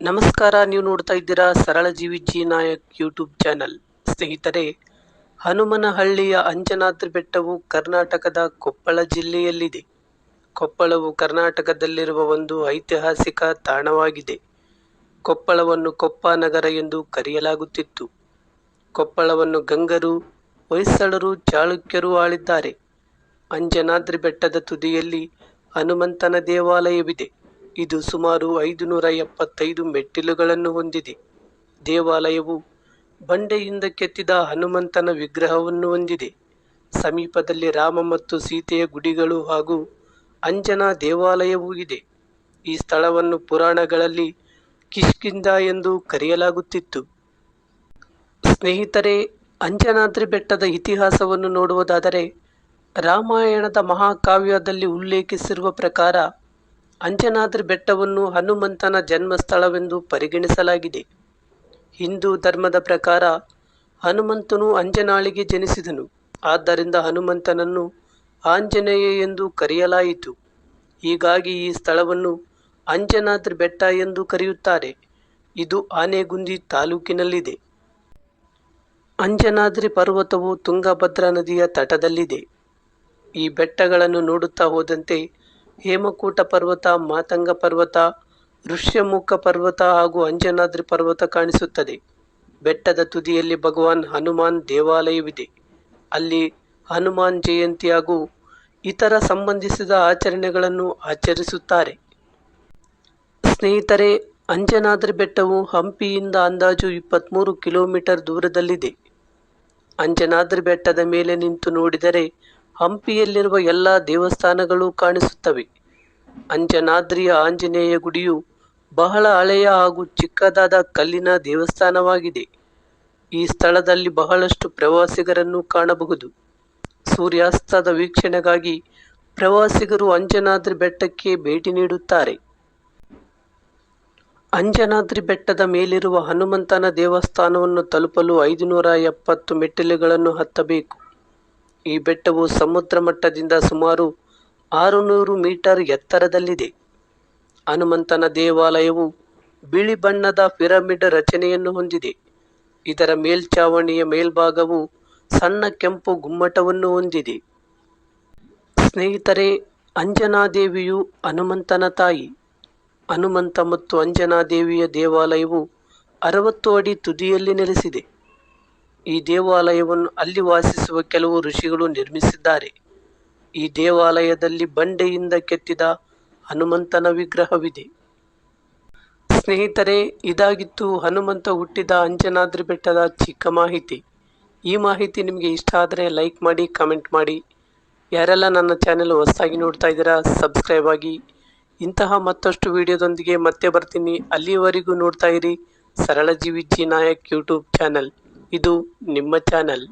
ನಮಸ್ಕಾರ, ನೀವು ನೋಡ್ತಾ ಇದ್ದೀರಾ ಸರಳ ಜೀವಿ ಜಿ ನಾಯಕ್ ಯೂಟ್ಯೂಬ್ ಚಾನಲ್ ಸ್ನೇಹಿತರೆ, ಹನುಮನಹಳ್ಳಿಯ ಅಂಜನಾದ್ರಿ ಬೆಟ್ಟವು ಕರ್ನಾಟಕದ ಕೊಪ್ಪಳ ಜಿಲ್ಲೆಯಲ್ಲಿದೆ. ಕೊಪ್ಪಳವು ಕರ್ನಾಟಕದಲ್ಲಿರುವ ಒಂದು ಐತಿಹಾಸಿಕ ತಾಣವಾಗಿದೆ. ಕೊಪ್ಪಳವನ್ನು ಕೊಪ್ಪ ನಗರ ಎಂದು ಕರೆಯಲಾಗುತ್ತಿತ್ತು. ಕೊಪ್ಪಳವನ್ನು ಗಂಗರು, ಹೊಯ್ಸಳರು, ಚಾಳುಕ್ಯರು ಆಳಿದ್ದಾರೆ. ಅಂಜನಾದ್ರಿ ಬೆಟ್ಟದ ತುದಿಯಲ್ಲಿ ಹನುಮಂತನ ದೇವಾಲಯವಿದೆ. ಇದು ಸುಮಾರು ಐದುನೂರ ಎಪ್ಪತ್ತೈದು ಮೆಟ್ಟಿಲುಗಳನ್ನು ಹೊಂದಿದೆ. ದೇವಾಲಯವು ಬಂಡೆಯಿಂದ ಕೆತ್ತಿದ ಹನುಮಂತನ ವಿಗ್ರಹವನ್ನು ಹೊಂದಿದೆ. ಸಮೀಪದಲ್ಲಿ ರಾಮ ಮತ್ತು ಸೀತೆಯ ಗುಡಿಗಳು ಹಾಗೂ ಅಂಜನಾ ದೇವಾಲಯವೂ ಇದೆ. ಈ ಸ್ಥಳವನ್ನು ಪುರಾಣಗಳಲ್ಲಿ ಕಿಷ್ಕಿಂದ ಎಂದು ಕರೆಯಲಾಗುತ್ತಿತ್ತು. ಸ್ನೇಹಿತರೆ ಅಂಜನಾದ್ರಿ ಬೆಟ್ಟದ ಇತಿಹಾಸವನ್ನು ನೋಡುವುದಾದರೆ ರಾಮಾಯಣದ ಮಹಾಕಾವ್ಯದಲ್ಲಿ ಉಲ್ಲೇಖಿಸಿರುವ ಪ್ರಕಾರ ಅಂಜನಾದ್ರಿ ಬೆಟ್ಟವನ್ನು ಹನುಮಂತನ ಜನ್ಮಸ್ಥಳವೆಂದು ಪರಿಗಣಿಸಲಾಗಿದೆ. ಹಿಂದೂ ಧರ್ಮದ ಪ್ರಕಾರ ಹನುಮಂತನು ಅಂಜನಾಳಿಗೆ ಜನಿಸಿದನು. ಆದ್ದರಿಂದ ಹನುಮಂತನನ್ನು ಆಂಜನೇಯ ಎಂದು ಕರೆಯಲಾಯಿತು. ಹೀಗಾಗಿ ಈ ಸ್ಥಳವನ್ನು ಅಂಜನಾದ್ರಿ ಬೆಟ್ಟ ಎಂದು ಕರೆಯುತ್ತಾರೆ. ಇದು ಆನೆಗುಂದಿ ತಾಲೂಕಿನಲ್ಲಿದೆ. ಅಂಜನಾದ್ರಿ ಪರ್ವತವು ತುಂಗಭದ್ರಾ ನದಿಯ ತಟದಲ್ಲಿದೆ. ಈ ಬೆಟ್ಟಗಳನ್ನು ನೋಡುತ್ತಾ ಹೋದಂತೆ ಹೇಮಕೂಟ ಪರ್ವತ, ಮಾತಂಗ ಪರ್ವತ, ಋಷ್ಯಮುಖ ಪರ್ವತ ಹಾಗೂ ಅಂಜನಾದ್ರಿ ಪರ್ವತ ಕಾಣಿಸುತ್ತದೆ. ಬೆಟ್ಟದ ತುದಿಯಲ್ಲಿ ಭಗವಾನ್ ಹನುಮಾನ್ ದೇವಾಲಯವಿದೆ. ಅಲ್ಲಿ ಹನುಮಾನ್ ಜಯಂತಿ ಹಾಗೂ ಇತರ ಸಂಬಂಧಿಸಿದ ಆಚರಣೆಗಳನ್ನು ಆಚರಿಸುತ್ತಾರೆ. ಸ್ನೇಹಿತರೆ, ಅಂಜನಾದ್ರಿ ಬೆಟ್ಟವು ಹಂಪಿಯಿಂದ ಅಂದಾಜು ಇಪ್ಪತ್ತ್ಮೂರು ಕಿಲೋಮೀಟರ್ ದೂರದಲ್ಲಿದೆ. ಅಂಜನಾದ್ರಿ ಬೆಟ್ಟದ ಮೇಲೆ ನಿಂತು ನೋಡಿದರೆ ಹಂಪಿಯಲ್ಲಿರುವ ಎಲ್ಲ ದೇವಸ್ಥಾನಗಳು ಕಾಣಿಸುತ್ತವೆ. ಅಂಜನಾದ್ರಿಯ ಆಂಜನೇಯ ಗುಡಿಯು ಬಹಳ ಹಳೆಯ ಹಾಗೂ ಚಿಕ್ಕದಾದ ಕಲ್ಲಿನ ದೇವಸ್ಥಾನವಾಗಿದೆ. ಈ ಸ್ಥಳದಲ್ಲಿ ಬಹಳಷ್ಟು ಪ್ರವಾಸಿಗರನ್ನು ಕಾಣಬಹುದು. ಸೂರ್ಯಾಸ್ತದ ವೀಕ್ಷಣೆಗಾಗಿ ಪ್ರವಾಸಿಗರು ಅಂಜನಾದ್ರಿ ಬೆಟ್ಟಕ್ಕೆ ಭೇಟಿ ನೀಡುತ್ತಾರೆ. ಅಂಜನಾದ್ರಿ ಬೆಟ್ಟದ ಮೇಲಿರುವ ಹನುಮಂತನ ದೇವಸ್ಥಾನವನ್ನು ತಲುಪಲು ಐದುನೂರ ಎಪ್ಪತ್ತು ಮೆಟ್ಟಿಲುಗಳನ್ನು ಹತ್ತಬೇಕು. ಈ ಬೆಟ್ಟವು ಸಮುದ್ರ ಮಟ್ಟದಿಂದ ಸುಮಾರು ಆರುನೂರು ಮೀಟರ್ ಎತ್ತರದಲ್ಲಿದೆ. ಹನುಮಂತನ ದೇವಾಲಯವು ಬಿಳಿ ಬಣ್ಣದ ಪಿರಮಿಡ್ ರಚನೆಯನ್ನು ಹೊಂದಿದೆ. ಇದರ ಮೇಲ್ಛಾವಣಿಯ ಮೇಲ್ಭಾಗವು ಸಣ್ಣ ಕೆಂಪು ಗುಮ್ಮಟವನ್ನು ಹೊಂದಿದೆ. ಸ್ನೇಹಿತರೆ, ಅಂಜನಾದೇವಿಯು ಹನುಮಂತನ ತಾಯಿ. ಹನುಮಂತ ಮತ್ತು ಅಂಜನಾದೇವಿಯ ದೇವಾಲಯವು ಅರವತ್ತು ಅಡಿ ತುದಿಯಲ್ಲಿ ನೆಲೆಸಿದೆ. ಈ ದೇವಾಲಯವನ್ನು ಅಲ್ಲಿ ವಾಸಿಸುವ ಕೆಲವು ಋಷಿಗಳು ನಿರ್ಮಿಸಿದ್ದಾರೆ. ಈ ದೇವಾಲಯದಲ್ಲಿ ಬಂಡೆಯಿಂದ ಕೆತ್ತಿದ ಹನುಮಂತನ ವಿಗ್ರಹವಿದೆ. ಸ್ನೇಹಿತರೆ, ಇದಾಗಿತ್ತು ಹನುಮಂತ ಹುಟ್ಟಿದ ಅಂಜನಾದ್ರಿ ಬೆಟ್ಟದ ಚಿಕ್ಕ ಮಾಹಿತಿ. ಈ ಮಾಹಿತಿ ನಿಮಗೆ ಇಷ್ಟ ಆದರೆ ಲೈಕ್ ಮಾಡಿ, ಕಮೆಂಟ್ ಮಾಡಿ. ಯಾರೆಲ್ಲ ನನ್ನ ಚಾನೆಲ್ ಹೊಸದಾಗಿ ನೋಡ್ತಾ ಇದ್ದೀರಾ, ಸಬ್ಸ್ಕ್ರೈಬ್ ಆಗಿ. ಇಂತಹ ಮತ್ತಷ್ಟು ವಿಡಿಯೋದೊಂದಿಗೆ ಮತ್ತೆ ಬರ್ತೀನಿ. ಅಲ್ಲಿಯವರೆಗೂ ನೋಡ್ತಾ ಇರಿ. ಸರಳ ಜೀವಿ ಜಿ ನಾಯಕ್ ಯೂಟ್ಯೂಬ್ ಚಾನಲ್. ಇದು ನಿಮ್ಮ ಚಾನಲ್